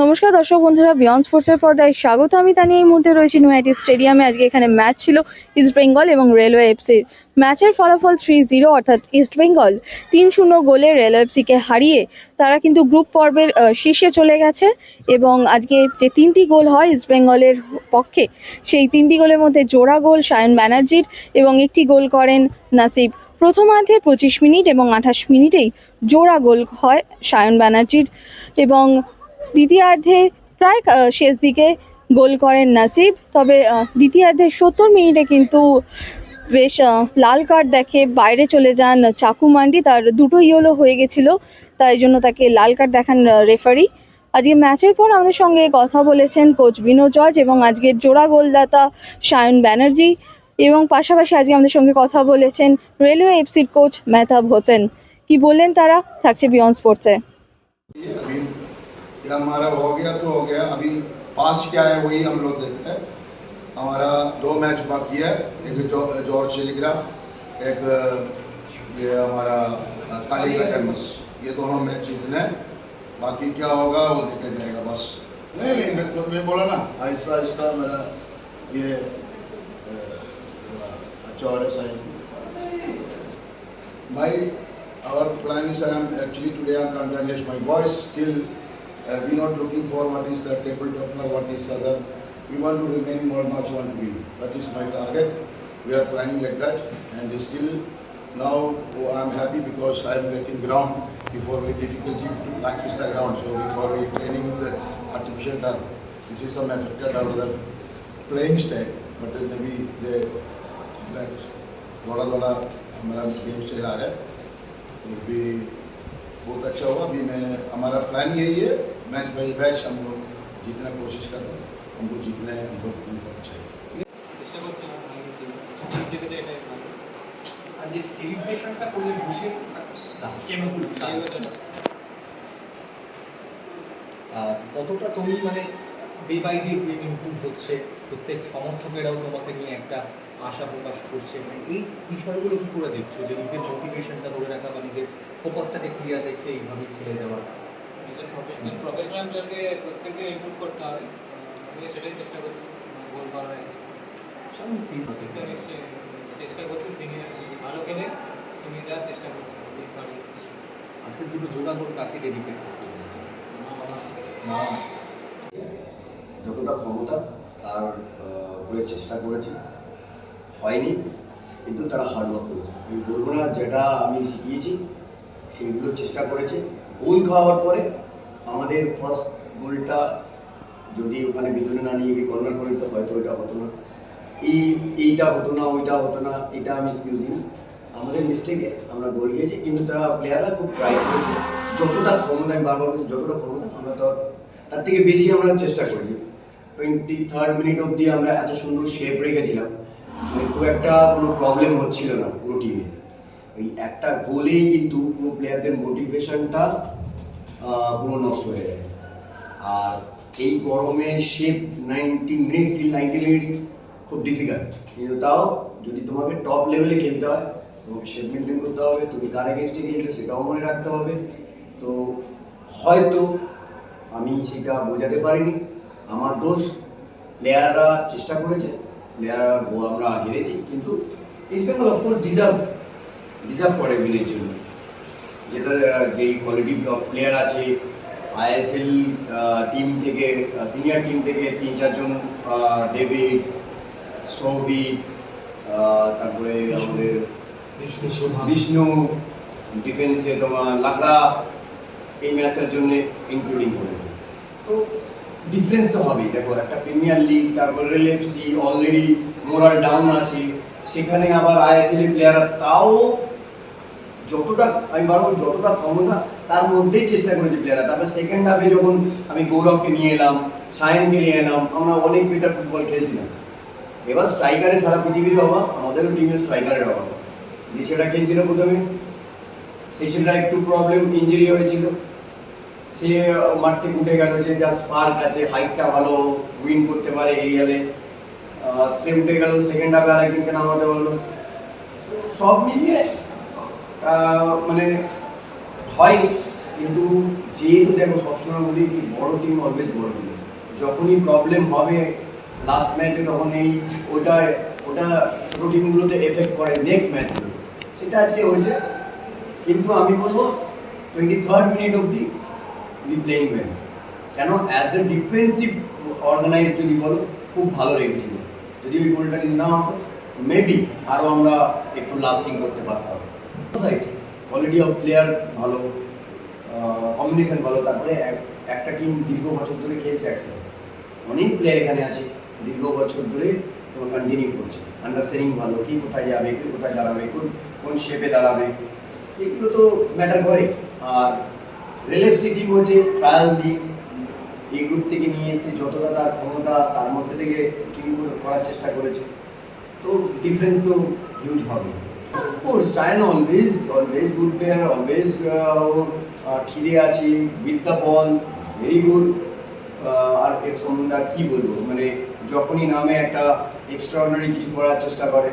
নমস্কার দর্শক বন্ধুরা বিয়ন্ড স্পোর্টসের পর্দায় স্বাগত। আমি তা নিয়ে এই মুহূর্তে রয়েছি নয়াটি স্টেডিয়ামে আজকে এখানে ম্যাচ ছিল ইস্ট বেঙ্গল এবং রেলওয়ে এফসির ম্যাচের ফলাফল থ্রি জিরো অর্থাৎ ইস্ট বেঙ্গল তিন শূন্য গোলে রেলওয়ে এফসিকে হারিয়ে তারা কিন্তু গ্রুপ পর্বের শীর্ষে চলে গেছে এবং আজকে যে তিনটি গোল হয় ইস্ট বেঙ্গলের পক্ষে, সেই তিনটি গোলের মধ্যে জোড়া গোল সায়ন ব্যানার্জির এবং একটি গোল করেন নাসিব প্রথমার্ধে পঁচিশ মিনিট এবং আঠাশ মিনিটেই জোড়া গোল হয় সায়ন ব্যানার্জির এবং দ্বিতীয়ার্ধে প্রায় শেষ দিকে গোল করেন নাসিব। তবে দ্বিতীয়ার্ধে সত্তর মিনিটে কিন্তু বেশ লাল কার্ড দেখে বাইরে চলে যান চাকু মান্ডি। তার দুটো ইয়েলো হয়ে গেছিল, তাই জন্য তাকে লাল কার্ড দেখান রেফারি। আজকে ম্যাচের পর আমাদের সঙ্গে কথা বলেছেন কোচ বিনোদ জর্জ এবং আজকের জোড়া গোলদাতা সায়ন ব্যানার্জি। এবং পাশাপাশি আজকে আমাদের সঙ্গে কথা বলেছেন রেলওয়ে এফসির কোচ মেহতাব হোসেন। কি বললেন তারা? থাকছে বিয়ন্ড স্পোর্টসে। ये हमारा हो गया तो हो गया। अभी पास क्या है वही हम लोग देख रहे हैं। हमारा दो मैच बाकी है। एक जॉ- जॉर्ज टेलीग्राफ एक ये हमारा कालीकट एमएस ये दोनों मैच जीतने। हैं बाकी क्या होगा वो देखा जाएगा बस। नहीं नहीं मैं तो मैं बोला ना आहिस्ता आहिस्ता मेरा ये अच्छा हो रहा है My our plan is I am actually today I am my uh, we not looking for what is the table topper, what is other. We want to remain in all match one to win. That is my target. We are planning like that, and still now oh, I am happy because I am getting ground before we difficulty to practice the ground. So before we training with the artificial turf, this is some affected out of the playing style, but uh, maybe the back थोड़ा थोड़ा हमारा game style आ रहा है ये भी बहुत अच्छा हुआ अभी मैं हमारा प्लान यही है मैच बाई मैच हम लोग जीतना कोशिश कर रहे हैं हमको जीतना है हम लोग टीम को अच्छा है চেষ্টা করছিলাম আমি টিম জিতে চাই এটাই ভালো আর যে সেলিব্রেশনটা করলে বসে কেন করলি এই বছরটা আর কতটা তুমি মানে ডে বাই ডে তুমি ইমপ্রুভ হচ্ছে প্রত্যেক সমর্থকেরাও তোমাকে নিয়ে একটা আশা প্রকাশ করছে মানে এই বিষয়গুলো কি করে দেখছো যে নিজের মোটিভেশনটা ধরে রাখা বা নিজের ফোকাসটাকে ক্লিয়ার রেখে এইভাবে খেলে যাওয়াটা একজন প্রফেশনাল প্রফেশনাল প্লেয়ারকে প্রত্যেককে ইমপ্রুভ করতে হবে। আমি সেটাই চেষ্টা করছি গোল করার চেষ্টা। সব সিরিয়াস এটা নিশ্চয়ই চেষ্টা করছি সিনিয়র ভালো খেলে সিনিয়র যাওয়ার চেষ্টা করছি। আজকে দুটো জোড়া গোল কাকে ডেডিকেট করতে মা বাবা। মা। যতটা ক্ষমতা তার করে চেষ্টা করেছি। হয়নি কিন্তু তারা হার্ডওয়ার্ক করেছে। আমি বলব না যেটা আমি শিখিয়েছি সেইগুলো চেষ্টা করেছে। গোল খাওয়ার পরে আমাদের ফার্স্ট গোলটা যদি ওখানে বিদুনে না নিয়ে কর্নার করে দিতে, হয়তো ওইটা হতো না। এই, এইটা হতো না, ওইটা হতো না, এটা আমি এক্সকিউজ দিই না। আমাদের মিস্টেকে আমরা গোল খেয়েছি, কিন্তু তারা প্লেয়াররা খুব ট্রাই করেছে। যতটা ক্ষমতা আমি বারবার বলছি, যতটা ক্ষমতা আমরা তো তার থেকে বেশি আমরা চেষ্টা করেছি। টোয়েন্টি থার্ড মিনিট অবধি আমরা এত সুন্দর শেপ রেখেছিলাম। মানে খুব একটা কোনো প্রবলেম হচ্ছিল না পুরো টিমে ওই একটা গোলেই কিন্তু পুরো প্লেয়ারদের মোটিভেশনটা পুরো নষ্ট হয়ে যায়। আর এই গরমে shape ninety minutes till ninety minutes খুব ডিফিকাল্ট কিন্তু তাও যদি তোমাকে টপ লেভেলে খেলতে হয়, তোমাকে শেপ মেনটেন করতে হবে, তুমি কার এগেনস্টে খেলছো সেটাও মনে রাখতে হবে। তো হয়তো আমি সেটা বোঝাতে পারিনি। আমার দোষ প্লেয়াররা চেষ্টা করেছে। প্লেয়ার আমরা হেরেছি। কিন্তু East Bengal of course deserve deserve করে উইনের জন্য। যেটা যেই কোয়ালিটি প্লেয়ার আছে আইএসএল টিম থেকে সিনিয়র টিম থেকে তিন চারজন ডেভিড সৌভিক তারপরে আমাদের বিষ্ণু ডিফেন্সে তোমার লাকড়া এই ম্যাচের জন্য ইনক্লুডিং করেছে। তো ডিফারেন্স তো হবেই। দেখো একটা প্রিমিয়ার লিগ তারপর rail FC already moral down আছে। সেখানে আবার আইএসএল এর প্লেয়াররা তাও যতটা আমি বারবার যতটা ক্ষমতা, তার মধ্যেই চেষ্টা করেছি প্লেয়াররা তারপর সেকেন্ড হাফে যখন আমি গৌরবকে নিয়ে এলাম, সায়নকে নিয়ে এলাম, আমরা অনেক বেটার ফুটবল খেলছিলাম। এবার স্ট্রাইকারে সারা পৃথিবীর অভাব, আমাদেরও টিমের স্ট্রাইকারের অভাব। যে ছেলেটা খেলছিল প্রথমে সেই সেটা একটু প্রবলেম ইঞ্জুরি হয়েছিল। সে মাঠ থেকে উঠে গেল যে যা স্পার্ক আছে হাইটটা ভালো উইন করতে পারে এরিয়ালে সে উঠে গেল সেকেন্ড হাফে আরেকজনকে নামাতে বলল। সব মিলিয়ে মানে হয়নি কিন্তু যেহেতু দেখো সবসময় বলি কি, বড় টিম অলওয়েজ বড় টিম যখনই প্রবলেম হবে লাস্ট ম্যাচে তখন এই ওটা ওটা ছোটো টিমগুলোতে এফেক্ট করে নেক্সট ম্যাচগুলো সেটা আজকে হয়েছে। কিন্তু আমি বলব টোয়েন্টি থার্ড মিনিট অবধি উই প্লেইং ওয়েল কেন? অ্যাজ এ ডিফেন্সিভ অর্গানাইজ যদি বলো, খুব ভালো রেখেছিল যদি ওই গোলটা যদি না হতো মেবি আরও আমরা একটু লাস্টিং করতে পারতাম। কোয়ালিটি অফ প্লেয়ার ভালো কম্বিনেশন ভালো, তারপরে এক- একটা টিম দীর্ঘ বছর ধরে খেলছে একসাথে। অনেক প্লেয়ার এখানে আছে, দীর্ঘ বছর ধরে তোমার কন্টিনিউ করছে। আন্ডারস্ট্যান্ডিং ভালো, কি কোথায় যাবে, কে কোথায় দাঁড়াবে, কোন কোন শেপে দাঁড়াবে, এগুলো তো ম্যাটার করে। আর রেলেপসি টিম হচ্ছে ট্রায়াল লিগ এই গ্রুপ থেকে নিয়ে এসে যতটা তার ক্ষমতা, তার মধ্যে থেকে টিম করার চেষ্টা করেছে। তো ডিফারেন্স তো হিউজ হবে। Of course Sayan always always good player always খিদে আছে with the ball very good আর এর সম্বন্ধে কী বলব? মানে যখনই নামে একটা এক্সট্রাঅর্ডিনারি কিছু করার চেষ্টা করে